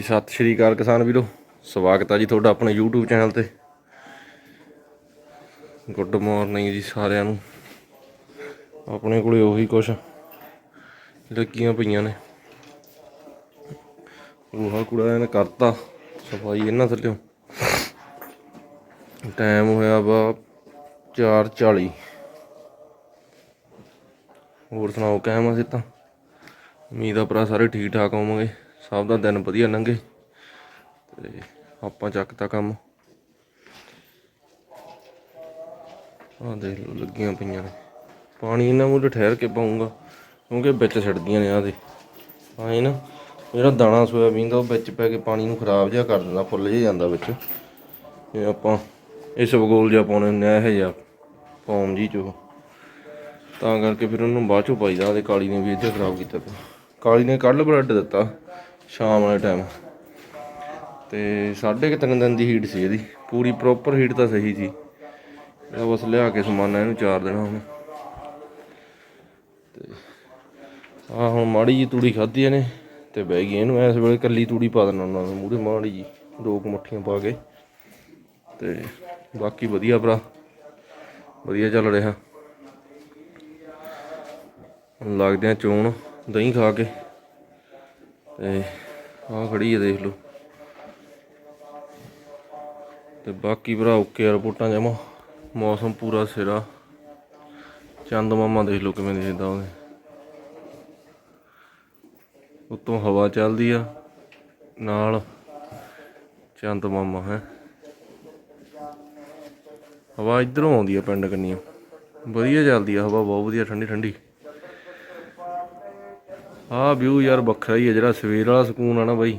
ਹਾਂਜੀ ਸਤਿ ਸ਼੍ਰੀ ਅਕਾਲ ਕਿਸਾਨ ਵੀਰੋ। ਸਵਾਗਤ ਹੈ ਜੀ ਤੁਹਾਡਾ ਆਪਣੇ YouTube ਚੈਨਲ ਤੇ। ਗੁੱਡ ਮਾਰਨਿੰਗ ਜੀ ਸਾਰਿਆਂ ਨੂੰ। ਆਪਣੇ ਕੋਲੇ ਉਹੀ ਕੁਛ ਲੱਗੀਆਂ ਪਈਆਂ ਨੇ। ਰੂਹਾ ਕੂੜਾ ਇਹਨੇ ਕਰਤਾ, ਸਫ਼ਾਈ ਇਹਨਾਂ ਥੱਲਿਓ। ਟਾਈਮ ਹੋਇਆ ਵਾ 4:40 ਹੋਰ ਸੁਣਾਓ ਕਹਿਮਾ ਸੀ ਤਾਂ ਉਮੀਦ ਆ ਭਰਾ ਸਾਰੇ ਠੀਕ ਠਾਕ ਹੋਵਾਂਗੇ। ਸਭ ਦਾ ਦਿਨ ਵਧੀਆ ਲੰਘੇ ਤੇ ਆਪਾਂ ਚੱਕਤਾ ਕੰਮ। ਆਹ ਦੇਖ ਲਓ ਲੱਗੀਆਂ ਪਈਆਂ ਨੇ। ਪਾਣੀ ਇਹਨਾਂ ਮੂਹਰੇ ਠਹਿਰ ਕੇ ਪਾਉਂਗਾ ਕਿਉਂਕਿ ਵਿੱਚ ਛੱਡਦੀਆਂ ਨੇ ਆਹ ਦੇ। ਆਏ ਨਾ, ਜਿਹੜਾ ਦਾਣਾ ਸੋਇਆਬੀਨ ਦਾ ਉਹ ਵਿੱਚ ਪੈ ਕੇ ਪਾਣੀ ਨੂੰ ਖਰਾਬ ਜਿਹਾ ਕਰ ਦਿੰਦਾ, ਫੁੱਲ ਜਿਹਾ ਜਾਂਦਾ ਵਿੱਚ। ਇਹ ਆਪਾਂ, ਇਸ ਵਗੋਲ ਜਿਹਾ ਪਾਉਣੇ ਹੁੰਦੇ ਆ, ਇਹ ਜਿਹਾ ਫੋਮ ਜੀ ਚੋ ਤਾਂ ਕਰਕੇ ਫਿਰ ਉਹਨੂੰ ਬਾਅਦ ਚੋਂ ਪਾਈਦਾ ਉਹਦੇ ਕਾਲੀ ਨੇ ਵੀ ਇੱਥੇ ਖਰਾਬ ਕੀਤਾ ਪਿਆ। ਕਾਲੀ ਨੇ ਕੱਲ ਬਲੱਡ ਦਿੱਤਾ। ਸ਼ਾਮ ਵਾਲੇ ਟਾਈਮ ਤੇ ਸਾਢੇ ਕੁ ਤਿੰਨ ਦਿਨ ਦੀ ਹੀਟ ਸੀ ਇਹਦੀ। ਪੂਰੀ ਪ੍ਰੋਪਰ ਹੀਟ ਤਾਂ ਸਹੀ ਸੀ। ਇਹ ਬਸ ਲਿਆ ਕੇ ਸਮਾਨਾ ਇਹਨੂੰ ਚਾਰ ਦੇਣਾ ਹੁਣ ਤੇ ਆ ਹੁਣ ਮਾੜੀ ਜੀ ਤੂੜੀ ਖਾਧੀ ਇਹਨੇ, ਤੇ ਬਹਿ ਗਈ ਇਹਨੂੰ। ਇਸ ਵੇਲੇ ਕੱਲੀ ਤੂੜੀ ਪਾ ਦੇਣਾ ਉਹਨਾਂ ਨੂੰ ਮੂਹਰੇ, ਮਾੜੀ ਜੀ ਦੋ ਕੁ ਮੁੱਠੀਆਂ ਪਾ ਕੇ। ਤੇ ਬਾਕੀ ਵਧੀਆ ਭਰਾ, ਵਧੀਆ ਚੱਲ ਰਿਹਾ। ਲੱਗਦੇ ਆ ਚੋਣ, ਦਹੀਂ ਖਾ ਕੇ। ਤੇ ਆਹ ਖੜੀ ਹੈ ਦੇਖ ਲਓ। ਤੇ ਬਾਕੀ ਭਰਾ ਓਕੇ ਰਿਪੋਰਟਾਂ ਜਮਾ। ਮੌਸਮ ਪੂਰਾ ਸਿਰਾ। ਚੰਦ ਮਾਮਾ ਦੇਖ ਲਓ ਕਿਵੇਂ ਦਿਖਦਾ ਉਹਦੇ। ਉੱਤੋਂ ਹਵਾ ਚੱਲਦੀ ਆ, ਨਾਲ ਚੰਦ ਮਾਮਾ ਹੈ। ਹਵਾ ਇਧਰੋਂ ਆਉਂਦੀ ਆ ਪਿੰਡ ਕੰਨੀਆਂ ਵਧੀਆ ਚੱਲਦੀ ਆ, ਹਵਾ ਬਹੁਤ ਵਧੀਆ, ਠੰਡੀ ਠੰਡੀ। ਆਹ ਵਿਊ ਯਾਰ ਵੱਖਰਾ ਹੀ ਹੈ, ਜਿਹੜਾ ਸਵੇਰ ਵਾਲਾ ਸਕੂਨ ਆ ਨਾ ਬਾਈ,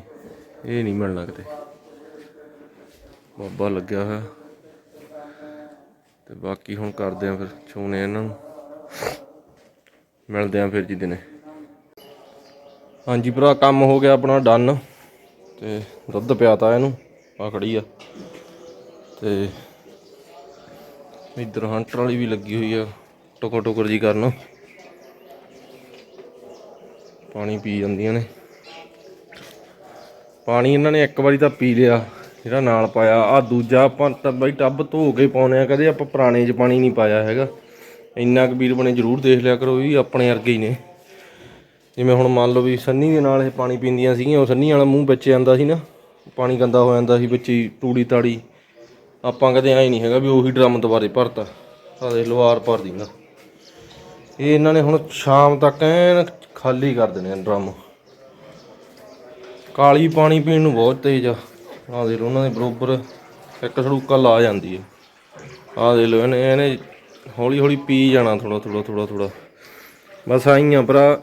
ਇਹ ਨਹੀਂ ਮਿਲਣਾ ਕਿਤੇ। ਬਾਬਾ ਲੱਗਿਆ ਹੋਇਆ। ਤੇ ਬਾਕੀ ਹੁਣ ਕਰਦੇ ਆ ਫਿਰ ਛੋਨੇ ਇਹਨਾਂ ਨੂੰ। ਮਿਲਦੇ ਆ ਫਿਰ ਜੀ ਦਿਨੇ। ਹਾਂਜੀ ਭਰਾ, ਕੰਮ ਹੋ ਗਿਆ ਆਪਣਾ, ਡਨ। ਤੇ ਦੁੱਧ ਪਿਆਤਾ ਇਹਨੂੰ ਆ ਖੜੀ ਆ। ਤੇ ਇੱਧਰ ਹੰਟਰ ਵਾਲੀ ਵੀ ਲੱਗੀ ਹੋਈ ਆ ਟੁਕਰ ਟੁਕਰ ਜੀ ਕਰਨ। ਪਾਣੀ ਪੀ ਜਾਂਦੀਆਂ ਨੇ। ਪਾਣੀ ਇਹਨਾਂ ਨੇ ਇੱਕ ਵਾਰੀ ਤਾਂ ਪੀ ਲਿਆ, ਜਿਹੜਾ ਨਾਲ ਪਾਇਆ। ਆ ਦੂਜਾ ਆਪਾਂ ਤਾਂ ਬਈ ਟੱਬ ਧੋ ਕੇ ਪਾਉਨੇ ਆ, ਕਦੇ ਆਪਾਂ ਪੁਰਾਣੇ 'ਚ ਪਾਣੀ ਨਹੀਂ ਪਾਇਆ ਹੈਗਾ। ਇੰਨਾ ਕੁ ਵੀਰ ਬਣੇ ਜ਼ਰੂਰ ਦੇਖ ਲਿਆ ਕਰੋ ਵੀ ਆਪਣੇ ਵਰਗੇ ਹੀ ਨੇ। ਜਿਵੇਂ ਹੁਣ ਮੰਨ ਲਓ ਵੀ ਸੰਨੀ ਦੇ ਨਾਲ ਇਹ ਪਾਣੀ ਪੀਂਦੀਆਂ ਸੀਗੀਆਂ, ਉਹ ਸੰਨੀ ਵਾਲਾ ਮੂੰਹ ਵਿੱਚ ਜਾਂਦਾ ਸੀ ਨਾ, ਪਾਣੀ ਗੰਦਾ ਹੋ ਜਾਂਦਾ ਸੀ ਵਿੱਚ ਹੀ, ਤੂੜੀ ਤਾੜੀ। ਆਪਾਂ ਕਦੇ ਐ ਨਹੀਂ ਹੈਗਾ ਵੀ ਉਹੀ ਡਰਮ ਦੁਬਾਰੇ ਭਰਤਾ ਆ ਦੇ ਲਵਾਰ ਭਰ ਦਿੰਦਾ ਇਹ ਇਹਨਾਂ ਨੇ ਹੁਣ ਸ਼ਾਮ ਤੱਕ ਐਨ ਖਾਲੀ ਕਰ ਦੇਣੇ ਆ ਡਰਮ। ਕਾਲੀ ਪਾਣੀ ਪੀਣ ਨੂੰ ਬਹੁਤ ਤੇਜ਼ ਆ। ਆ ਦੇ ਲੋ ਉਹਨਾਂ ਦੇ ਬਰੋਬਰ ਇੱਕ ਸੜੂਕਾ ਲਾ ਜਾਂਦੀ ਹੈ ਆ ਦੇ ਲੋ ਇਹਨੇ ਇਹਨੇ ਹੌਲੀ ਹੌਲੀ ਪੀ ਜਾਣਾ ਥੋੜਾ ਥੋੜਾ ਥੋੜਾ ਥੋੜਾ ਬਸ ਆਈਆਂ ਭਰਾ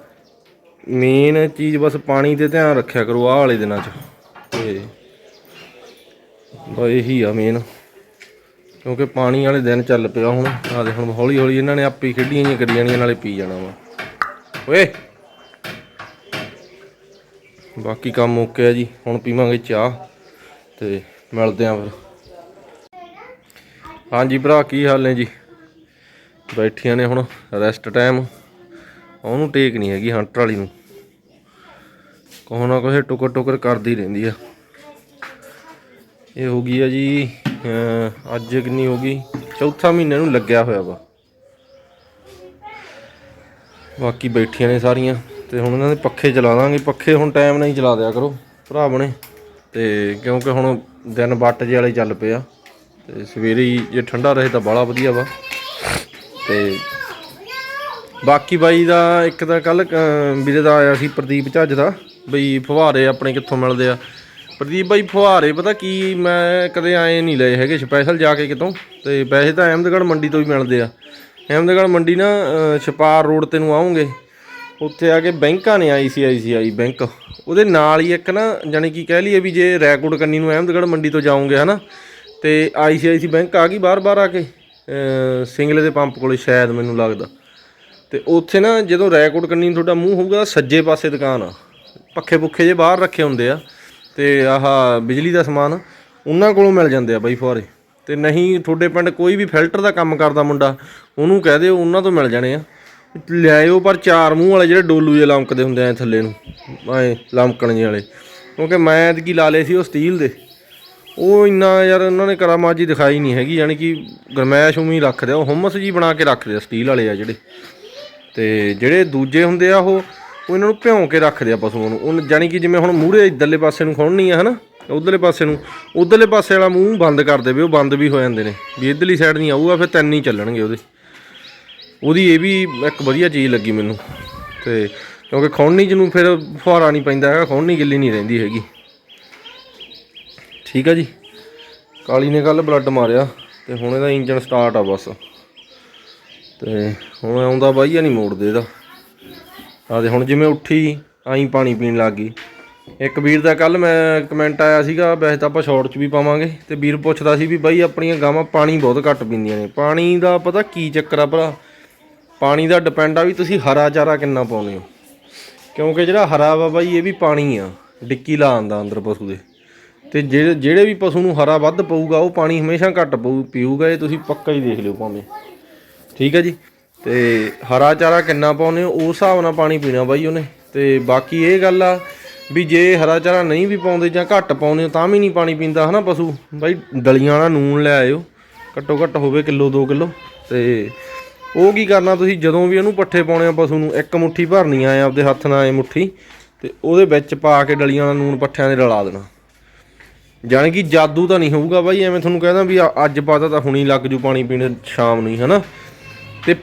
ਮੇਨ ਚੀਜ਼ ਬਸ ਪਾਣੀ ਤੇ ਧਿਆਨ ਰੱਖਿਆ ਕਰੋ ਆਹ ਵਾਲੇ ਦਿਨਾਂ 'ਚ। ਤੇ ਬਸ ਇਹੀ ਆ ਮੇਨ ਕਿਉਂਕਿ ਪਾਣੀ ਵਾਲੇ ਦਿਨ ਚੱਲ ਪਿਆ ਹੁਣ। ਆ ਦੇ ਹੁਣ ਹੌਲੀ ਹੌਲੀ ਇਹਨਾਂ ਨੇ ਆਪੇ ਖੇਡੀਆਂ ਜੀਆਂ ਕਰੀ ਜਾਣੀਆਂ, ਨਾਲੇ ਪੀ ਜਾਣਾ ਵਾ। ਓਏ! ਬਾਕੀ ਕੰਮ ਓਕੇ ਆ ਜੀ, ਹੁਣ ਪੀਵਾਂਗੇ ਚਾਹ ਤੇ ਮਿਲਦੇ ਆਂ ਫਿਰ। ਹਾਂਜੀ ਭਰਾ, ਕੀ ਹਾਲ ਨੇ ਜੀ? ਬੈਠੀਆਂ ਨੇ ਹੁਣ ਰੈਸਟ ਟਾਈਮ ਉਹਨੂੰ ਟੇਕ ਨਹੀਂ ਹੈਗੀ ਹੰਟਰ ਵਾਲੀ ਨੂੰ। ਕੋਹ ਨਾ ਕੋਹ ਟੁਕਰ ਟੁਕਰ ਕਰਦੀ ਰਹਿੰਦੀ ਆ। ਇਹ ਹੋ ਗਈ ਆ ਜੀ ਅੱਜ ਕਿੰਨੀ ਹੋ ਗਈ? ਚੌਥਾ ਮਹੀਨੇ ਨੂੰ ਲੱਗਿਆ ਹੋਇਆ ਵਾ। ਬਾਕੀ ਬੈਠੀਆਂ ਨੇ ਸਾਰੀਆਂ। ਤੇ ਹੁਣ ਇਹਨਾਂ ਦੇ ਪੱਖੇ ਚਲਾ ਦਾਂਗੇ। ਪੱਖੇ ਹੁਣ ਟਾਈਮ ਨਹੀਂ ਚਲਾ ਦਿਆ ਕਰੋ, ਭਰਾ ਬਣੇ। ਤੇ ਕਿਉਂਕਿ ਹੁਣ ਦਿਨ ਵੱਟ ਜੇ ਵਾਲੇ ਚੱਲ ਪਿਆ ਤੇ ਸਵੇਰੇ ਹੀ ਜੇ ਠੰਡਾ ਰਹੇ ਤਾਂ ਬਾਲਾ ਵਧੀਆ ਵਾ। ਤੇ ਬਾਕੀ ਬਾਈ ਦਾ ਇੱਕ ਤਾਂ ਕੱਲ ਵੀਰੇ ਦਾ ਆਇਆ ਸੀ ਪ੍ਰਦੀਪ ਝੱਜ ਦਾ, ਬਈ ਫੁਹਾਰੇ ਆਪਣੇ ਕਿੱਥੋਂ ਮਿਲਦੇ ਆ। ਪ੍ਰਦੀਪ ਬਾਈ, ਫੁਹਾਰੇ ਪਤਾ ਕੀ, ਮੈਂ ਕਦੇ ਆਏ ਨਹੀਂ ਲਏ ਹੈਗੇ ਸਪੈਸ਼ਲ ਜਾ ਕੇ ਕਿਤੋਂ। ਤੇ ਵੈਸੇ ਤਾਂ ਅਹਿਮਦਗੜ੍ਹ ਮੰਡੀ ਤੋਂ ਹੀ ਮਿਲਦੇ ਆ। ਅਹਿਮਦਗੜ੍ਹ ਮੰਡੀ ਨਾ ਛਪਾਰ ਰੋਡ ਤੇ ਨੂੰ ਆਉਂਗੇ। ਉੱਥੇ ਆ ਕੇ ਬੈਂਕਾਂ ਨੇ ਆਈਸੀਆਈਸੀਆਈ ਬੈਂਕ। ਉਹਦੇ ਨਾਲ ਹੀ ਇੱਕ ਨਾ ਜਾਨੀ ਕਿ ਕਹਿ ਲਈਏ ਵੀ ਜੇ ਰੈਕੋਰਡ ਕੰਨੀ ਨੂੰ ਅਹਿਮਦਗੜ੍ਹ ਮੰਡੀ ਤੋਂ ਜਾਓਗੇ, ਹਨਾ? ਤੇ ਆਈਸੀਆਈਸੀ ਬੈਂਕ ਆ ਗਈ ਬਾਰ-ਬਾਰ ਆ ਕੇ। ਸਿੰਗਲੇ ਦੇ ਪੰਪ ਕੋਲੇ ਸ਼ਾਇਦ ਮੈਨੂੰ ਲੱਗਦਾ। ਤੇ ਉੱਥੇ ਨਾ ਜਦੋਂ ਰੈਕੋਰਡ ਕੰਨੀ ਨੂੰ ਤੁਹਾਡਾ ਮੂੰਹ ਹੋਊਗਾ ਸੱਜੇ ਪਾਸੇ ਦੁਕਾਨ ਆ। ਪੱਖੇ ਪੁੱਖੇ ਜੇ ਬਾਹਰ ਰੱਖੇ ਹੁੰਦੇ ਆ। ਤੇ ਆਹ ਬਿਜਲੀ ਦਾ ਸਮਾਨ ਉਹਨਾਂ ਕੋਲੋਂ ਮਿਲ ਜਾਂਦੇ ਆ ਬਾਈ ਫੁਆਰੇ ਤੇ ਨਹੀਂ, ਤੁਹਾਡੇ ਪਿੰਡ ਕੋਈ ਵੀ ਫਿਲਟਰ ਦਾ ਕੰਮ ਕਰਦਾ ਮੁੰਡਾ, ਉਹਨੂੰ ਕਹਿ ਦਿਓ ਉਹਨਾਂ ਤੋਂ ਮਿਲ ਜਾਣੇ ਆ। ਲਿਆਇਓ ਪਰ ਚਾਰ ਮੂੰਹ ਵਾਲੇ ਜਿਹੜੇ ਡੋਲੂ ਜੇ ਲਮਕਦੇ ਹੁੰਦੇ ਆ ਥੱਲੇ ਨੂੰ, ਐ ਲਮਕਣ ਜਿਹੇ ਵਾਲੇ। ਕਿਉਂਕਿ ਮੈਂ ਕੀ ਲਾ ਲਏ ਸੀ ਉਹ ਸਟੀਲ ਦੇ। ਉਹ ਇੰਨਾ ਯਾਰ ਉਹਨਾਂ ਨੇ ਕਰਾਮਾਜੀ ਦਿਖਾਈ ਨਹੀਂ ਹੈਗੀ, ਯਾਨੀ ਕਿ ਗਰਮੈਸ਼ ਉਵੇਂ ਹੀ ਰੱਖਦੇ ਆ, ਉਹ ਹੁਮਸ ਜੀ ਬਣਾ ਕੇ ਰੱਖਦੇ ਆ ਸਟੀਲ ਵਾਲੇ ਆ ਜਿਹੜੇ। ਤੇ ਜਿਹੜੇ ਦੂਜੇ ਹੁੰਦੇ ਆ ਉਹ ਉਹ ਇਹਨਾਂ ਨੂੰ ਭਿਉਂ ਕੇ ਰੱਖਦੇ ਆ ਪਸ਼ੂਆਂ ਨੂੰ। ਉਹ ਜਾਨੀ ਕਿ ਜਿਵੇਂ ਹੁਣ ਮੂਹਰੇ ਇਧਰਲੇ ਪਾਸੇ ਨੂੰ ਖੋਲਣੀ ਆ, ਹਨਾ? ਉਧਰਲੇ ਪਾਸੇ ਨੂੰ, ਉਧਰਲੇ ਪਾਸੇ ਵਾਲਾ ਮੂੰਹ ਬੰਦ ਕਰ ਦੇਵੇ, ਉਹ ਬੰਦ ਵੀ ਹੋ ਜਾਂਦੇ ਨੇ। ਵੀ ਇਧਰਲੀ ਸਾਈਡ ਨਹੀਂ ਆਊਗਾ, ਫਿਰ ਤਿੰਨ ਹੀ ਚੱਲਣਗੇ ਉਹਦੇ। ਉਹਦੀ ਇਹ ਵੀ ਇੱਕ ਵਧੀਆ ਚੀਜ਼ ਲੱਗੀ ਮੈਨੂੰ। ਤੇ ਕਿਉਂਕਿ ਖੋਲਣੀ ਜਿਹਨੂੰ ਫਿਰ ਫੁਹਾਰਾ ਨਹੀਂ ਪੈਂਦਾ ਹੈਗਾ ਖੋਲਣੀ ਗਿੱਲੀ ਨਹੀਂ ਰਹਿੰਦੀ ਹੈਗੀ। ਠੀਕ ਆ ਜੀ। ਕਾਲੀ ਨੇ ਕੱਲ ਬਲੱਡ ਮਾਰਿਆ ਤੇ ਹੁਣ ਇਹਦਾ ਇੰਜਨ ਸਟਾਰਟ ਆ ਬਸ। ਤੇ ਹੁਣ ਆਉਂਦਾ ਬਾਈ ਨਹੀਂ ਮੋੜਦੇ ਇਹਦਾ। ਆ ਤੇ ਹੁਣ ਜਿਵੇਂ ਉੱਠੀ, ਆਈ ਪਾਣੀ ਪੀਣ ਲੱਗ ਗਈ। ਇੱਕ ਵੀਰ ਦਾ ਕੱਲ ਮੈਂ ਕਮੈਂਟ ਆਇਆ ਸੀਗਾ, ਵੈਸੇ ਤਾਂ ਆਪਾਂ ਸ਼ਾਰਟ 'ਚ ਵੀ ਪਾਵਾਂਗੇ। ਤੇ ਵੀਰ ਪੁੱਛਦਾ ਸੀ ਵੀ ਬਾਈ, ਆਪਣੀਆਂ ਗਾਵਾਂ ਪਾਣੀ ਬਹੁਤ ਘੱਟ ਪੀਂਦੀਆਂ ਨੇ। ਪਾਣੀ ਦਾ ਪਤਾ ਕੀ ਚੱਕਰ ਆ ਭਰਾ ਪਾਣੀ ਦਾ ਡਿਪੈਂਡ ਆ ਵੀ ਤੁਸੀਂ ਹਰਾ ਚਾਰਾ ਕਿੰਨਾ ਪਾਉਂਦੇ ਹੋ। ਕਿਉਂਕਿ ਜਿਹੜਾ ਹਰਾ ਵਾ ਬਾਈ ਇਹ ਵੀ ਪਾਣੀ ਆ, ਡਿੱਕੀ ਲਾ ਆਂਦਾ ਅੰਦਰ ਪਸ਼ੂ ਦੇ। ਤੇ ਜਿਹੜੇ ਜਿਹੜੇ ਵੀ ਪਸ਼ੂ ਨੂੰ ਹਰਾ ਵੱਧ ਪਊਗਾ, ਉਹ ਪਾਣੀ ਹਮੇਸ਼ਾ ਘੱਟ ਪਊ, ਪੀਊਗਾ, ਇਹ ਤੁਸੀਂ ਪੱਕਾ ਹੀ ਦੇਖ ਲਿਓ ਭਾਵੇਂ। ਠੀਕ ਹੈ ਜੀ? ਤੇ ਹਰਾ ਚਾਰਾ ਕਿੰਨਾ ਪਾਉਨੇ ਹੋ, ਉਸ ਹਿਸਾਬ ਨਾਲ ਪਾਣੀ ਪੀਣਾ ਬਾਈ ਉਹਨੇ। ਤੇ ਬਾਕੀ ਇਹ ਗੱਲ ਆ ਵੀ ਜੇ ਹਰਾ ਚਾਰਾ ਨਹੀਂ ਵੀ ਪਾਉਂਦੇ ਜਾਂ ਘੱਟ ਪਾਉਂਦੇ ਹੋ, ਤਾਂ ਵੀ ਨਹੀਂ ਪਾਣੀ ਪੀਂਦਾ, ਹਨਾ ਪਸ਼ੂ? ਬਾਈ ਡਲੀਆਂ ਵਾਲਾ ਨੂਨ ਲੈ ਆਇਓ। ਘੱਟੋ ਘੱਟ ਹੋਵੇ ਕਿਲੋ 2 ਕਿਲੋ। ਤੇ ਉਹ ਕੀ ਕਰਨਾ ਤੁਸੀਂ? ਜਦੋਂ ਵੀ ਉਹਨੂੰ ਪੱਠੇ ਪਾਉਣੇ ਆ ਪਸ਼ੂ ਨੂੰ, ਇੱਕ ਮੁੱਠੀ ਭਰਨੀ ਆ ਆਪਦੇ ਹੱਥ ਨਾਲ ਇਹ ਮੁੱਠੀ, ਤੇ ਉਹਦੇ ਵਿੱਚ ਪਾ ਕੇ ਡਲੀਆਂ ਦਾ ਨੂਨ ਪੱਠਿਆਂ ਦੇ ਰਲਾ ਦੇਣਾ। ਜਾਣੀ ਕਿ ਜਾਦੂ ਤਾਂ ਨਹੀਂ ਹੋਊਗਾ ਬਾਈ, ਐਵੇਂ ਤੁਹਾਨੂੰ ਕਹਿੰਦਾ ਵੀ ਆ- ਅੱਜ ਪਾਤਾ ਤਾਂ ਹੁਣੀ ਲੱਗ ਜੂ ਪਾਣੀ ਪੀਣ ਸ਼ਾਮ ਨੂੰ ਹੀ, ਹਨਾ? ਤੇ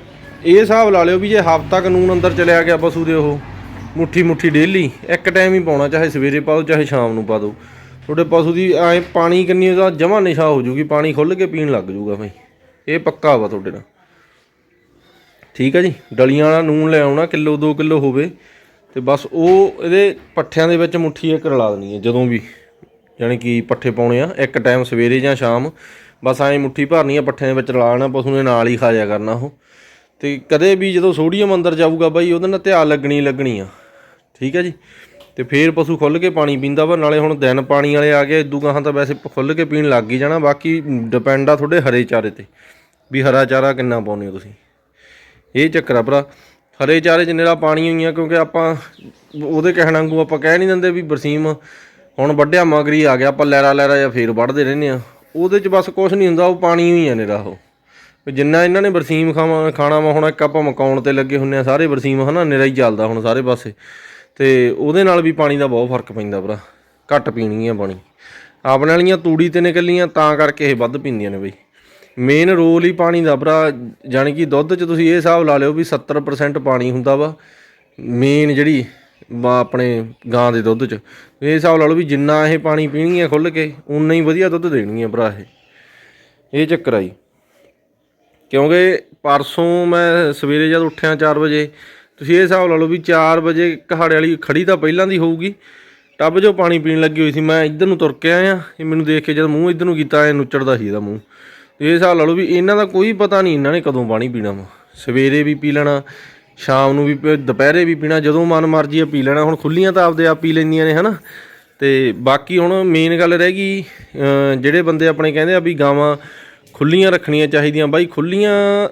ਇਹ ਹਿਸਾਬ ਲਾ ਲਿਓ ਵੀ ਜੇ ਹਫ਼ਤਾ ਕਾਨੂੰਨ ਅੰਦਰ ਚਲਿਆ ਗਿਆ ਪਸ਼ੂ ਦੇ ਉਹ, ਮੁੱਠੀ ਮੁੱਠੀ ਡੇਲੀ, ਇੱਕ ਟਾਈਮ ਹੀ ਪਾਉਣਾ, ਚਾਹੇ ਸਵੇਰੇ ਪਾ ਪਾਓ ਚਾਹੇ ਸ਼ਾਮ ਨੂੰ ਪਾ ਦਿਓ ਤੁਹਾਡੇ ਪਸ਼ੂ ਦੀ ਐ ਪਾਣੀ ਕਿੰਨੀ ਦਾ ਜਮਾ ਨਿਸ਼ਾ ਹੋ ਜੂਗੀ, ਪਾਣੀ ਖੁੱਲ ਕੇ ਪੀਣ ਲੱਗ ਜੂਗਾ ਭਾਈ ਇਹ ਪੱਕਾ ਵਾ ਤੁਹਾਡੇ ਨਾਲ। ਠੀਕ ਹੈ ਜੀ? ਡਲੀਆਂ ਵਾਲਾ ਨੂਨ ਲੈ ਆਉਣਾ, ਕਿਲੋ 2 ਕਿਲੋ ਹੋਵੇ। ਤੇ ਬਸ ਉਹ ਇਹਦੇ ਪੱਠਿਆਂ ਦੇ ਵਿੱਚ ਮੁੱਠੀ ਇੱਕ ਰਲਾ ਦੇਣੀ ਹੈ, ਜਦੋਂ ਵੀ। ਯਾਨੀ ਕਿ ਪੱਠੇ ਪਾਉਣੇ ਆ, ਇੱਕ ਟਾਈਮ ਸਵੇਰੇ ਜਾਂ ਸ਼ਾਮ। ਬਸ ਐਂ ਮੁੱਠੀ ਭਰਨੀ ਆ, ਪੱਠਿਆਂ ਦੇ ਵਿੱਚ ਰਲਾਣਾ ਪਸ਼ੂ ਨੇ ਨਾਲ ਹੀ ਖਾ ਜਾਇਆ ਕਰਨਾ ਉਹ। ਤੇ ਕਦੇ ਵੀ ਜਦੋਂ ਸੋਡੀਅਮ ਅੰਦਰ ਜਾਊਗਾ ਬਾਈ, ਉਹਦੇ ਨਾਲ ਧਿਆਨ ਲੱਗਣੀ ਲੱਗਣੀ ਆ। ਠੀਕ ਹੈ ਜੀ? ਤੇ ਫੇਰ ਪਸ਼ੂ ਖੁੱਲ ਕੇ ਪਾਣੀ ਪੀਂਦਾ ਵਾ, ਨਾਲੇ ਹੁਣ ਦਿਨ ਪਾਣੀ ਵਾਲੇ ਆ ਗਏ, ਇਦੂ ਗਾਹਾਂ ਤਾਂ ਵੈਸੇ ਖੁੱਲ ਕੇ ਪੀਣ ਲੱਗ ਹੀ ਜਾਣਾ, ਬਾਕੀ ਡਿਪੈਂਡ ਆ ਤੁਹਾਡੇ ਹਰੇ ਚਾਰੇ ਤੇ। ਵੀ ਹਰਾ ਚਾਰਾ ਕਿੰਨਾ ਪਾਉਂਦੇ ਹੋ ਤੁਸੀਂ? ਇਹ ਚੱਕਰ ਆ ਭਰਾ। ਹਰੇ ਚਾਰੇ 'ਚ ਨਿਰਾ ਪਾਣੀ ਹੋਈਆਂ ਕਿਉਂਕਿ ਆਪਾਂ ਉਹਦੇ ਕਹਿਣ ਵਾਂਗੂ ਆਪਾਂ ਕਹਿ ਨਹੀਂ ਦਿੰਦੇ ਵੀ ਬਰਸੀਮ ਹੁਣ ਵੱਡਿਆ ਮਗਰੀ ਆ ਗਿਆ, ਆਪਾਂ ਲੈਰਾ ਲੈਰਾ ਜਾਂ ਫੇਰ ਵੱਢਦੇ ਰਹਿੰਦੇ ਆ ਉਹਦੇ 'ਚ ਬਸ ਕੁਝ ਨਹੀਂ ਹੁੰਦਾ, ਉਹ ਪਾਣੀ ਹੋਈ ਆ ਨਿਰਾ ਉਹ। ਵੀ ਜਿੰਨਾ ਇਹਨਾਂ ਨੇ ਬਰਸੀਮ ਖਾਵਾ ਖਾਣਾ ਵਾ ਹੁਣ ਇੱਕ ਆਪਾਂ ਮਕਾਉਣ ਤੇ ਲੱਗੇ ਹੁੰਨੇ ਆ ਸਾਰੇ ਬਰਸੀਮ ਹਨਾ ਨਿਰਾ ਹੀ ਚੱਲਦਾ ਹੁਣ ਸਾਰੇ ਪਾਸੇ। ਤੇ ਉਹਦੇ ਨਾਲ ਵੀ ਪਾਣੀ ਦਾ ਬਹੁਤ ਫ਼ਰਕ ਪੈਂਦਾ ਭਰਾ। ਘੱਟ ਪੀਣੀ ਆ ਪਾਣੀ। ਆਪਣੇ ਵਾਲੀਆਂ ਤੂੜੀ ਤੇ ਨਿਕਲੀਆਂ, ਤਾਂ ਕਰਕੇ ਇਹ ਵੱਧ ਪੀਂਦੀਆਂ ਨੇ ਬਈ। ਮੇਨ ਰੋਲ ਹੀ ਪਾਣੀ ਦਾ ਭਰਾ, ਜਾਣੀ ਕਿ ਦੁੱਧ 'ਚ ਤੁਸੀਂ ਇਹ ਹਿਸਾਬ ਲਾ ਲਿਓ ਵੀ 70% ਪਾਣੀ ਹੁੰਦਾ ਵਾ ਮੇਨ ਜਿਹੜੀ ਵਾ ਆਪਣੇ ਗਾਂ ਦੇ ਦੁੱਧ 'ਚ, ਇਹ ਹਿਸਾਬ ਲਾ ਲਓ ਵੀ ਜਿੰਨਾ ਇਹ ਪਾਣੀ ਪੀਣਗੀਆਂ ਖੁੱਲ ਕੇ ਉਨਾ ਹੀ ਵਧੀਆ ਦੁੱਧ ਦੇਣਗੀਆਂ ਭਰਾ ਇਹ। ਇਹ ਚੱਕਰ ਆ ਜੀ। ਕਿਉਂਕਿ ਪਰਸੋਂ ਮੈਂ ਸਵੇਰੇ ਜਦ ਉੱਠਿਆ 4 ਵਜੇ, ਤੁਸੀਂ ਇਹ ਹਿਸਾਬ ਲਾ ਲਓ ਵੀ 4 ਵਜੇ ਕਹਾੜੇ ਵਾਲੀ ਖੜੀ ਤਾਂ ਪਹਿਲਾਂ ਦੀ ਹੋਊਗੀ, ਟੱਬ 'ਚੋਂ ਪਾਣੀ ਪੀਣ ਲੱਗੀ ਹੋਈ ਸੀ, ਮੈਂ ਇੱਧਰ ਨੂੰ ਤੁਰ ਕੇ ਆਇਆ, ਇਹ ਮੈਨੂੰ ਦੇਖ ਕੇ ਜਦ ਮੂੰਹ ਇੱਧਰ ਨੂੰ ਕੀਤਾ ਐ ਨੁੱਚੜਦਾ ਸੀ ਇਹਦਾ ਮੂੰਹ। ਤੇ ਇਹ ਹਿਸਾਬ ਲਾ ਲਓ ਵੀ ਇਹਨਾਂ ਦਾ ਕੋਈ ਪਤਾ ਨਹੀਂ ਇਹਨਾਂ ਨੇ ਕਦੋਂ ਪਾਣੀ ਪੀਣਾ ਵਾ। ਸਵੇਰੇ ਵੀ ਪੀ ਲੈਣਾ, ਸ਼ਾਮ ਨੂੰ ਵੀ ਪੀ- ਦੁਪਹਿਰੇ ਵੀ ਪੀਣਾ, ਜਦੋਂ ਮਨ ਮਰਜ਼ੀ ਆ ਪੀ ਲੈਣਾ। ਹੁਣ ਖੁੱਲੀਆਂ ਤਾਂ ਆਪਦੇ ਆਪ ਪੀ ਲੈਂਦੀਆਂ ਨੇ, ਹਨਾ? ਤੇ ਬਾਕੀ ਹੁਣ ਮੇਨ ਗੱਲ ਰਹਿ ਗਈ ਜਿਹੜੇ ਬੰਦੇ ਆਪਣੇ ਕਹਿੰਦੇ ਆ ਵੀ ਗਾਵਾਂ ਖੁੱਲੀਆਂ ਰੱਖਣੀਆਂ ਚਾਹੀਦੀਆਂ। ਬਾਈ ਖੁੱਲੀਆਂ,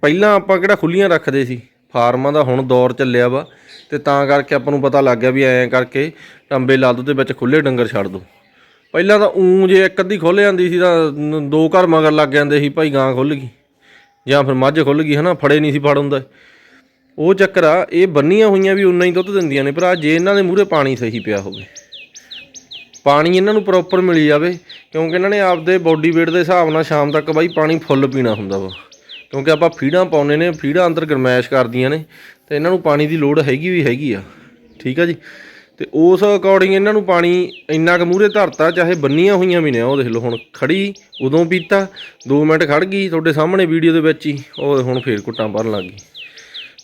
ਪਹਿਲਾਂ ਆਪਾਂ ਕਿਹੜਾ ਖੁੱਲੀਆਂ ਰੱਖਦੇ ਸੀ? ਫਾਰਮਾਂ ਦਾ ਹੁਣ ਦੌਰ ਚੱਲਿਆ ਵਾ। ਤੇ ਤਾਂ ਕਰਕੇ ਆਪਾਂ ਨੂੰ ਪਤਾ ਲੱਗ ਗਿਆ ਵੀ ਐਂ ਕਰਕੇ ਟੰਬੇ ਲਾ ਦੋ ਤੇ ਵਿੱਚ ਖੁੱਲੇ ਡੰਗਰ ਛੱਡ ਦੋ। ਪਹਿਲਾਂ ਤਾਂ ਉਂ ਜੇ ਇੱਕ ਅੱਧੀ ਖੁੱਲ ਜਾਂਦੀ ਸੀ ਤਾਂ ਨ- ਦੋ ਘਰ ਮਗਰ ਲੱਗ ਜਾਂਦੇ ਸੀ, ਭਾਈ ਗਾਂ ਖੁੱਲ ਗਈ। ਜਾਂ ਫਿਰ ਮੱਝ ਖੁੱਲ ਗਈ, ਹਨਾ, ਫੜੇ ਨਹੀਂ ਸੀ ਫੜ ਹੁੰਦਾ। ਉਹ ਚੱਕਰ ਆ, ਇਹ ਬੰਨੀਆਂ ਹੋਈਆਂ ਵੀ ਉਨਾ ਹੀ ਦੁੱਧ ਦਿੰਦੀਆਂ ਨੇ, ਭਰਾ, ਜੇ ਇਹਨਾਂ ਦੇ ਮੂਹਰੇ ਪਾਣੀ ਸਹੀ ਪਿਆ ਹੋਵੇ। ਪਾਣੀ ਇਹਨਾਂ ਨੂੰ ਪ੍ਰੋਪਰ ਮਿਲੀ ਜਾਵੇ, ਕਿਉਂਕਿ ਇਹਨਾਂ ਨੇ ਆਪਦੇ ਬੋਡੀ weight ਦੇ ਹਿਸਾਬ ਨਾਲ ਸ਼ਾਮ ਤੱਕ ਬਾਈ ਪਾਣੀ ਫੁੱਲ ਪੀਣਾ ਹੁੰਦਾ ਵਾ। ਕਿਉਂਕਿ ਆਪਾਂ ਫੀਡਾਂ ਪਾਉਨੇ ਨੇ ਫੀਡਾਂ ਅੰਦਰ ਗਰਮੈਸ਼ ਕਰਦੀਆਂ ਨੇ, ਤੇ ਇਹਨਾਂ ਨੂੰ ਪਾਣੀ ਦੀ ਲੋੜ ਹੈਗੀ ਵੀ ਹੈਗੀ ਆ। ਠੀਕ ਆ ਜੀ? ਤੇ ਉਸ ਅਕੋਰਡਿੰਗ ਇਹਨਾਂ ਨੂੰ ਪਾਣੀ ਇੰਨਾ ਕੁ ਮੂਹਰੇ ਧਰਤਾ ਚਾਹੇ ਬੰਨੀਆਂ ਹੋਈਆਂ ਵੀ ਨੇ ਉਹ ਦੇਖ ਲਓ ਹੁਣ ਖੜੀ ਉਦੋਂ ਪੀਤਾ 2 ਮਿੰਟ ਖੜ ਗਈ ਤੁਹਾਡੇ ਸਾਹਮਣੇ ਵੀਡੀਓ ਦੇ ਵਿੱਚ ਹੀ ਉਹ ਹੁਣ ਫੇਰ ਕੁੱਟਾਂ ਭਰਨ ਲੱਗ ਗਈ।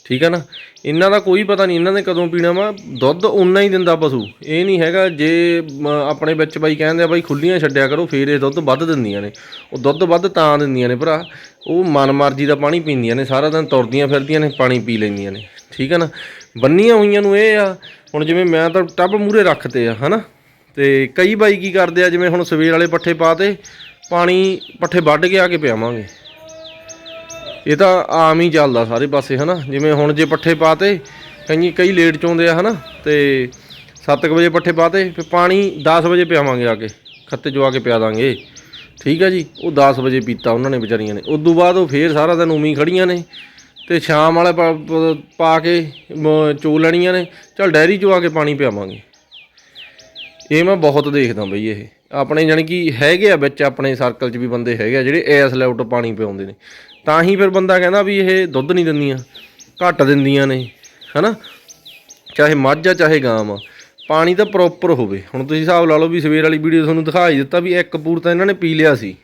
ਠੀਕ ਹੈ ਨਾ? ਇਹਨਾਂ ਦਾ ਕੋਈ ਪਤਾ ਨਹੀਂ ਇਹਨਾਂ ਨੇ ਕਦੋਂ ਪੀਣਾ ਵਾ ਦੁੱਧ ਉਨਾ ਹੀ ਦਿੰਦਾ ਪਸ਼ੂ। ਇਹ ਨਹੀਂ ਹੈਗਾ ਜੇ ਮ, ਆਪਣੇ ਵਿੱਚ ਬਾਈ ਕਹਿੰਦੇ ਆ ਬਾਈ ਖੁੱਲੀਆਂ ਛੱਡਿਆ ਕਰੋ ਫੇਰ ਇਹ ਦੁੱਧ ਵੱਧ ਦਿੰਦੀਆਂ ਨੇ। ਉਹ ਦੁੱਧ ਵੱਧ ਤਾਂ ਦਿੰਦੀਆਂ ਨੇ ਭਰਾ। ਉਹ ਮਨ ਮਰਜ਼ੀ ਦਾ ਪਾਣੀ ਪੀਂਦੀਆਂ ਨੇ ਸਾਰਾ ਦਿਨ ਤੁਰਦੀਆਂ ਫਿਰਦੀਆਂ ਨੇ ਪਾਣੀ ਪੀ ਲੈਂਦੀਆਂ ਨੇ। ਠੀਕ ਹੈ ਨਾ? ਬੰਨੀਆਂ ਹੋਈਆਂ ਨੂੰ ਇਹ ਆ, ਹੁਣ ਜਿਵੇਂ ਮੈਂ ਤਾਂ ਟੱਬ ਮੂਰੇ ਰੱਖਤੇ ਆ, ਹਨਾ? ਤੇ ਕਈ ਬਾਈ ਕੀ ਕਰਦੇ ਆ, ਜਿਵੇਂ ਹੁਣ ਸਵੇਰ ਵਾਲੇ ਪੱਠੇ ਪਾਤੇ, ਪਾਣੀ ਪੱਠੇ ਵੱਢ ਕੇ ਆ ਕੇ ਪਿਆਵਾਂਗੇ। ਇਹ ਤਾਂ ਆਮ ਹੀ ਚੱਲਦਾ ਸਾਰੇ ਪਾਸੇ, ਹਨਾ? ਜਿਵੇਂ ਹੁਣ ਜੇ ਪੱਠੇ ਪਾਤੇ, ਕਈ ਕਈ ਲੇਟ ਚੋਂਦੇ ਆ, ਹਨਾ? ਤੇ 7 ਵਜੇ ਪੱਠੇ ਪਾਤੇ, ਫਿਰ ਪਾਣੀ 10 ਵਜੇ ਪਿਆਵਾਂਗੇ ਆ ਕੇ, ਖੱਤੇ ਚੋਂ ਆ ਕੇ ਪਿਆ ਦਾਂਗੇ। ਠੀਕ ਆ ਜੀ? ਉਹ 10 ਵਜੇ ਪੀਤਾ ਉਹਨਾਂ ਨੇ ਵਿਚਾਰੀਆਂ ਨੇ। ਉਦੋਂ ਬਾਅਦ ਉਹ ਫੇਰ ਸਾਰਾ ਦਿਨ ਉਮੀ ਖੜੀਆਂ ਨੇ। ਤੇ ਸ਼ਾਮ ਵਾਲੇ ਪਾ- ਕੇ ਚੋ ਲੈਣੀਆਂ ਨੇ। ਚਲ ਡੈਰੀ ਚੋਂ ਆ ਕੇ ਪਾਣੀ ਪਿਆਵਾਂਗੇ। ਇਹ ਮੈਂ ਬਹੁਤ ਦੇਖਦਾ ਬਈ ਇਹ। ਆਪਣੇ ਜਾਣੀ ਕਿ ਹੈਗੇ ਆ ਵਿੱਚ ਆਪਣੇ ਸਰਕਲ 'ਚ ਵੀ ਬੰਦੇ ਹੈਗੇ ਆ ਜਿਹੜੇ ਐਸ ਲੈਵਲ ਤੋਂ ਪਾਣੀ ਪਿਆਉਂਦੇ ਨੇ। ਤਾਂ ਹੀ ਫਿਰ ਬੰਦਾ ਕਹਿੰਦਾ ਵੀ ਇਹ ਦੁੱਧ ਨਹੀਂ ਦਿੰਦੀਆਂ, ਘੱਟ ਦਿੰਦੀਆਂ ਨੇ, ਹਨਾ? ਚਾਹੇ ਮੱਝ ਆ, ਚਾਹੇ ਗਾਂ ਆ। ਪਾਣੀ ਤਾਂ ਪ੍ਰੋਪਰ ਹੋਵੇ। ਹੁਣ ਤੁਸੀਂ ਹਿਸਾਬ ਲਾ ਲਓ ਵੀ ਸਵੇਰ ਵਾਲੀ ਵੀਡੀਓ ਤੁਹਾਨੂੰ ਦਿਖਾਈ ਦਿੱਤਾ ਵੀ ਇੱਕ ਪੂਰ ਤਾਂ ਇਹਨਾਂ ਨੇ ਪੀ ਲਿਆ ਸੀ।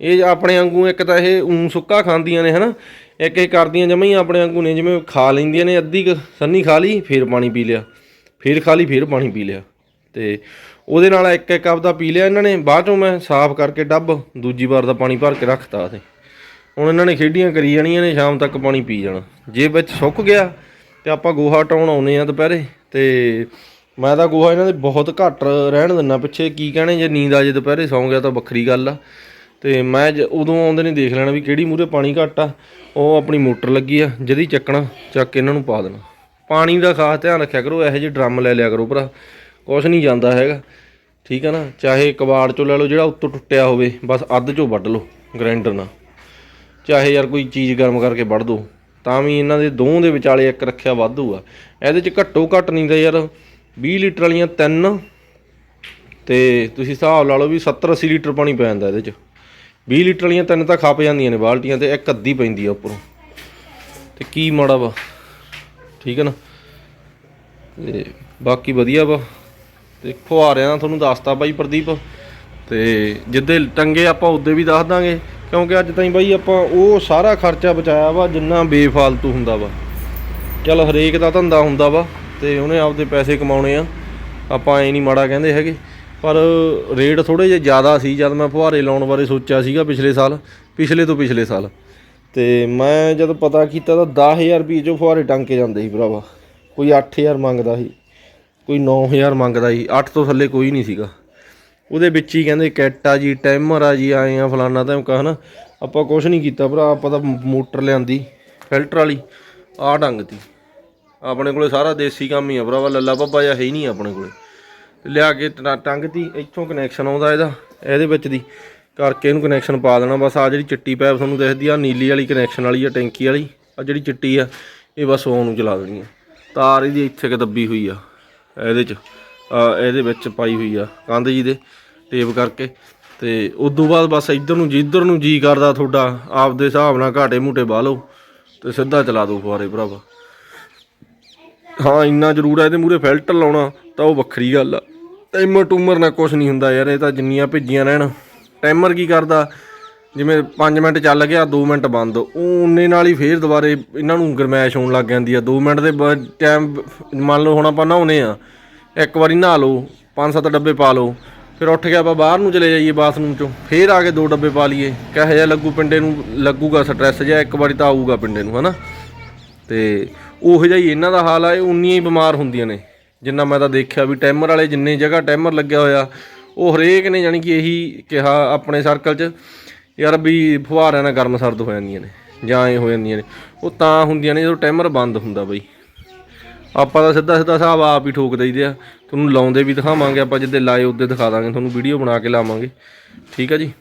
ਇਹ ਆਪਣੇ ਵਾਂਗੂ ਇੱਕ ਤਾਂ ਇਹ ਉਂ ਸੁੱਕਾ ਖਾਂਦੀਆਂ ਨੇ, ਹਨਾ? ਇੱਕ ਇਹ ਕਰਦੀਆਂ ਜਮਾਂ ਹੀ ਆਪਣੇ ਵਾਂਗੂ ਨੇ, ਜਿਵੇਂ ਖਾ ਲੈਂਦੀਆਂ ਨੇ, ਅੱਧੀ ਸੰਨੀ ਖਾ ਲਈ, ਫਿਰ ਪਾਣੀ ਪੀ ਲਿਆ। ਫਿਰ ਖਾ ਲਈ, ਫਿਰ ਪਾਣੀ ਪੀ ਲਿਆ। ਤੇ ਉਹਦੇ ਨਾਲ ਇੱਕ ਇੱਕ ਆਪਦਾ ਪੀ ਲਿਆ ਇਹਨਾਂ ਨੇ, ਬਾਅਦ ਚੋਂ ਮੈਂ ਸਾਫ਼ ਕਰਕੇ ਡੱਬ, ਦੂਜੀ ਵਾਰ ਦਾ ਪਾਣੀ ਭਰ ਕੇ ਰੱਖਤਾ ਤੇ। ਹੁਣ ਇਹਨਾਂ ਨੇ ਖੇਡੀਆਂ ਕਰੀ ਜਾਣੀਆਂ ਨੇ, ਸ਼ਾਮ ਤੱਕ ਪਾਣੀ ਪੀ ਜਾਣਾ। ਜੇ ਵਿੱਚ ਸੁੱਕ ਗਿਆ, ਤੇ ਆਪਾਂ ਗੋਹਾ ਟਾਉਣ ਆਉਨੇ ਆ ਦੁਪਹਿਰੇ। ਤੇ ਮੈਂ ਤਾਂ ਗੋਹਾ ਇਹਨਾਂ ਦੇ ਬਹੁਤ ਘੱਟ ਰਹਿਣ ਦਿੰਨਾ ਪਿੱਛੇ, ਕੀ ਕਹਿਣੇ, ਜੇ ਨੀਂਦ ਆ ਜੇ ਦੁਪਹਿਰੇ, ਸੌਂ ਗਿਆ ਤਾਂ ਵੱਖਰੀ ਗੱਲ ਆ। ਤੇ ਮੈਂ ਜ- ਉਦੋਂ ਆਉਂਦੇ ਨੇ ਦੇਖ ਲੈਣਾ ਵੀ ਕਿਹੜੀ ਮੂਰੇ ਪਾਣੀ ਘੱਟ ਆ, ਉਹ ਆਪਣੀ ਮੋਟਰ ਲੱਗੀ ਆ, ਜਿਹਦੀ ਚੱਕਣਾ ਚੱਕ ਕੇ ਇਹਨਾਂ ਨੂੰ ਪਾ ਦੇਣਾ। ਪਾਣੀ ਦਾ ਖਾਸ ਧਿਆਨ ਰੱਖਿਆ ਕਰੋ, ਇਹੋ ਜਿਹੇ ਡਰਮ ਲੈ ਲਿਆ ਕਰੋ ਭਰਾ, ਕੁਛ ਨਹੀਂ ਜਾਂਦਾ ਹੈਗਾ। ਠੀਕ ਆ ਨਾ, ਚਾਹੇ ਕਬਾੜ ਚੋਂ ਲੈ ਲਓ, ਜਿਹੜਾ ਉੱਤੋਂ ਟੁੱਟਿਆ ਹੋਵੇ, ਬਸ ਅੱਧ ਚੋਂ ਵੱਢ ਲਓ ਗ੍ਰਾਈਂਡਰ ਨਾਲ। ਚਾਹੇ ਯਾਰ ਕੋਈ ਚੀਜ਼ ਗਰਮ ਕਰਕੇ ਵੱਢ ਦੋ, ਤਾਂ ਵੀ ਇਹਨਾਂ ਦੇ ਦੋਹਾਂ ਦੇ ਵਿਚਾਲੇ ਇੱਕ ਰੱਖਿਆ ਵਾਧੂ ਆ। ਇਹਦੇ ਚ ਘੱਟੋ ਘੱਟ ਨਹੀਂ ਤਾਂ ਯਾਰ 20 ਲੀਟਰ ਵਾਲੀਆਂ ਤਿੰਨ, ਤੇ ਤੁਸੀਂ ਹਿਸਾਬ ਲਾ ਲਓ ਵੀ 70 80 ਲੀਟਰ ਪਾਣੀ ਪੈ ਜਾਂਦਾ ਇਹਦੇ ਚ। 20 ਲੀਟਰ ਵਾਲੀਆਂ ਤਿੰਨ ਤਾਂ ਖੱਪ ਜਾਂਦੀਆਂ ਨੇ, ਬਾਲਟੀਆਂ ਤੇ ਇੱਕ ਅੱਧੀ ਪੈਂਦੀ ਆ ਉੱਪਰੋਂ। ਤੇ ਕੀ ਮਾੜਾ ਵਾ, ਠੀਕ ਹੈ ਨਾ? ਤੇ ਬਾਕੀ ਵਧੀਆ ਵਾ। ਤੇ ਫੁਹਾਰਿਆਂ ਦਾ ਤੁਹਾਨੂੰ ਦੱਸਤਾ ਬਾਈ ਪ੍ਰਦੀਪ। ਤੇ ਜਿੱਦੇ ਟੰਗੇ ਆਪਾਂ ਉਹਦੇ ਵੀ ਦੱਸ ਦਾਂਗੇ, ਕਿਉਂਕਿ ਅੱਜ ਤਾਈਂ ਬਾਈ ਆਪਾਂ ਉਹ ਸਾਰਾ ਖਰਚਾ ਬਚਾਇਆ ਵਾ, ਜਿੰਨਾ ਬੇਫਾਲਤੂ ਹੁੰਦਾ ਵਾ। ਚਲ ਹਰੇਕ ਦਾ ਧੰਦਾ ਹੁੰਦਾ ਵਾ, ਤੇ ਉਹਨੇ ਆਪਦੇ ਪੈਸੇ ਕਮਾਉਣੇ ਆ। ਆਪਾਂ ਐ ਨਹੀਂ ਮਾੜਾ ਕਹਿੰਦੇ ਹੈਗੇ। ਪਰ ਰੇਟ ਥੋੜੇ ਜਿਹਾ ਜ਼ਿਆਦਾ ਸੀ ਜਦ ਮੈਂ ਫੁਹਾਰੇ ਲਾਉਣ ਬਾਰੇ ਸੋਚਿਆ ਸੀਗਾ ਪਿਛਲੇ ਸਾਲ, ਪਿਛਲੇ ਤੋਂ ਪਿਛਲੇ ਸਾਲ। ਤੇ ਮੈਂ ਜਦ ਪਤਾ ਕੀਤਾ ਤਾਂ 10000 ਰੁਪਏ ਚੋਂ ਫੁਹਾਰੇ ਟੰਗ ਕੇ ਜਾਂਦੇ ਸੀ ਭਰਾਵਾ। ਕੋਈ 8000 ਮੰਗਦਾ ਸੀ, ਕੋਈ 9000 ਮੰਗਦਾ ਸੀ 8 ਤੋਂ ਥੱਲੇ ਕੋਈ ਨਹੀਂ ਸੀਗਾ। ਉਹਦੇ ਵਿੱਚ ਹੀ ਕਹਿੰਦੇ ਕੈਟ ਆ ਜੀ, ਟਾਈਮਰ ਆ ਜੀ, ਆਏ ਆ ਫਲਾਨਾ ਧਮਕਾ ਨਾ ਆਪਾਂ ਕੁਝ ਨਹੀਂ ਕੀਤਾ ਭਰਾ, ਆਪਾਂ ਤਾਂ ਮੋਟਰ ਲਿਆਂਦੀ, ਫਿਲਟਰ ਵਾਲੀ ਆ ਢੰਗ ਤੀ। ਆਪਣੇ ਕੋਲੇ ਸਾਰਾ ਦੇਸੀ ਕੰਮ ਹੀ ਆ ਭਰਾਵਾ, ਲੱਲਾ ਬੱਬਾ ਜਿਹਾ ਹੈ ਹੀ ਨਹੀਂ ਆਪਣੇ ਕੋਲੇ। ਲਿਆ ਕੇ ਟ- ਟੰਗ ਤੀ, ਇੱਥੋਂ ਕਨੈਕਸ਼ਨ ਆਉਂਦਾ ਇਹਦਾ, ਇਹਦੇ ਵਿੱਚ ਦੀ। ਕਰਕੇ ਇਹਨੂੰ ਕਨੈਕਸ਼ਨ ਪਾ ਦੇਣਾ, ਬਸ ਆ ਜਿਹੜੀ ਚਿੱਟੀ ਪਾਈਪ ਤੁਹਾਨੂੰ ਦਿਖਦੀ ਆ ਨੀਲੀ ਵਾਲੀ ਕਨੈਕਸ਼ਨ ਵਾਲੀ ਆ, ਟੈਂਕੀ ਵਾਲੀ ਆ ਜਿਹੜੀ ਚਿੱਟੀ ਆ, ਇਹ ਬਸ ਉਹ ਨੂੰ ਚਲਾ ਦੇਣੀ ਆ। ਤਾਰ ਇਹਦੀ ਇੱਥੇ ਕਿ ਦੱਬੀ ਹੋਈ ਆ, ਇਹਦੇ ਚ ਆ ਇਹਦੇ ਵਿੱਚ ਪਾਈ ਹੋਈ ਆ, ਕੰਧ ਜੀ ਦੇ, ਟੇਪ ਕਰਕੇ। ਤੇ ਉਦੋਂ ਬਾਅਦ ਬਸ ਇੱਧਰ ਨੂੰ ਜਿੱਧਰ ਨੂੰ ਜੀ ਕਰਦਾ ਤੁਹਾਡਾ, ਆਪਦੇ ਹਿਸਾਬ ਨਾਲ ਘਾਟੇ ਮੂਟੇ ਬਾਹ ਲਓ, ਤੇ ਸਿੱਧਾ ਚਲਾ ਦਿਓ ਫੁਆਰੇ ਭਰਾਵਾ। ਹਾਂ, ਇੰਨਾ ਜ਼ਰੂਰ ਆ, ਇਹਦੇ ਮੂਰੇ ਫਿਲਟਰ ਲਾਉਣਾ, ਤਾਂ ਉਹ ਵੱਖਰੀ ਗੱਲ ਆ। ਟਾਈਮਰ ਟੂਮਰ ਨਾਲ ਕੁਝ ਨਹੀਂ ਹੁੰਦਾ ਯਾਰ, ਇਹ ਤਾਂ ਜਿੰਨੀਆਂ ਭੇਜੀਆਂ ਰਹਿਣ। ਟਾਈਮਰ ਕੀ ਕਰਦਾ? ਜਿਵੇਂ 5 ਮਿੰਟ ਚੱਲ ਗਿਆ 2 ਮਿੰਟ ਬੰਦ। ਉਹ ਉਨੇ ਨਾਲ ਹੀ ਫੇਰ ਦੁਬਾਰੇ ਇਹਨਾਂ ਨੂੰ ਗਰਮੈਸ਼ ਹੋਣ ਲੱਗ ਜਾਂਦੀ ਆ। 2 ਮਿੰਟ ਦੇ ਟਾਈਮ, ਮੰਨ ਲਓ ਹੁਣ ਆਪਾਂ ਨਹਾਉਨੇ ਆ। ਇੱਕ ਵਾਰੀ ਨਹਾ ਲਓ ਪੰਜ ਸੱਤ ਡੱਬੇ ਪਾ ਲਓ। ਫਿਰ ਉੱਠ ਕੇ ਆਪਾਂ ਬਾਹਰ ਨੂੰ ਚਲੇ ਜਾਈਏ ਬਾਥਰੂਮ ਚੋਂ। ਫੇਰ ਆ ਕੇ ਦੋ ਡੱਬੇ ਪਾ ਲਈਏ। ਕਿਹੋ ਜਿਹਾ ਲੱਗੂ ਪਿੰਡੇ ਨੂੰ, ਲੱਗੂਗਾ ਸਟ੍ਰੈਸ ਜਿਹਾ, ਇੱਕ ਵਾਰੀ ਤਾਂ ਆਊਗਾ ਪਿੰਡੇ ਨੂੰ, ਹਨਾ? ਤੇ ਉਹੋ ਜਿਹਾ ਹੀ ਇਹਨਾਂ ਦਾ ਹਾਲ ਆ, ਇਹ ਉਨੀਆਂ ਹੀ ਬਿਮਾਰ ਹੁੰਦੀਆਂ ਨੇ। ਜਿੰਨਾ ਮੈਂ ਤਾਂ ਦੇਖਿਆ ਵੀ ਟਾਈਮਰ ਵਾਲੇ ਜਿੰਨੇ ਜਗ੍ਹਾ ਟਾਈਮਰ ਲੱਗਿਆ ਹੋਇਆ, ਉਹ ਹਰੇਕ ਨੇ ਜਾਣੀ ਕਿ ਇਹੀ ਕਿਹਾ ਆਪਣੇ ਸਰਕਲ 'ਚ, ਯਾਰ ਵੀ ਫੁਹਾਰਿਆਂ ਨਾਲ ਗਰਮ ਸਰਦ ਹੋ ਜਾਂਦੀਆਂ ਨੇ, ਜਾਂ ਇਹ ਹੋ ਜਾਂਦੀਆਂ ਨੇ। ਉਹ ਤਾਂ ਹੁੰਦੀਆਂ ਨੇ ਜਦੋਂ ਟਾਈਮਰ ਬੰਦ ਹੁੰਦਾ ਬਈ। ਆਪਾਂ ਤਾਂ ਸਿੱਧਾ ਸਿੱਧਾ ਹਿਸਾਬ ਆਪ ਹੀ ਠੋਕ ਦਈਦੇ ਆ। ਤੁਹਾਨੂੰ ਲਾਉਂਦੇ ਵੀ ਦਿਖਾਵਾਂਗੇ, ਆਪਾਂ ਜਿੱਦੇ ਲਾਏ ਉੱਦੇ ਦਿਖਾ ਦਾਂਗੇ, ਤੁਹਾਨੂੰ ਵੀਡੀਓ ਬਣਾ ਕੇ ਲਾਵਾਂਗੇ। ਠੀਕ ਆ ਜੀ?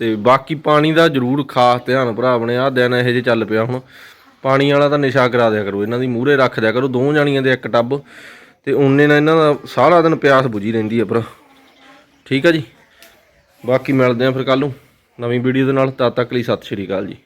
ਤੇ ਬਾਕੀ ਪਾਣੀ ਦਾ ਜ਼ਰੂਰ ਖਾਸ ਧਿਆਨ ਭਰਾ ਆਪਣੇ ਆ ਦਿਨ ਇਹੋ ਜਿਹੇ ਚੱਲ ਪਿਆ ਹੁਣ। ਪਾਣੀ ਵਾਲਾ ਤਾਂ ਨਿਸ਼ਾ ਕਰਾ ਦਿਆ ਕਰੋ, ਇਹਨਾਂ ਦੀ ਮੂਹਰੇ ਰੱਖ ਦਿਆ ਕਰੋ ਦੋ ਜਾਣੀਆਂ ਦੇ ਇੱਕ ਟੱਬ ਤੇ ਉਹਨੇ ਨਾਲ ਇਹਨਾਂ ਦਾ ਸਾਰਾ ਦਿਨ ਪਿਆਸ ਬੁਝੀ ਰਹਿੰਦੀ ਆ ਭਰਾ। ਠੀਕ ਆ ਜੀ? ਬਾਕੀ ਮਿਲਦੇ ਆ ਫਿਰ ਕੱਲ ਨੂੰ। ਨਵੀਂ ਵੀਡੀਓ ਦੇ ਨਾਲ, ਤਦ ਤੱਕ ਲਈ ਸਤਿ ਸ਼੍ਰੀ ਅਕਾਲ ਜੀ।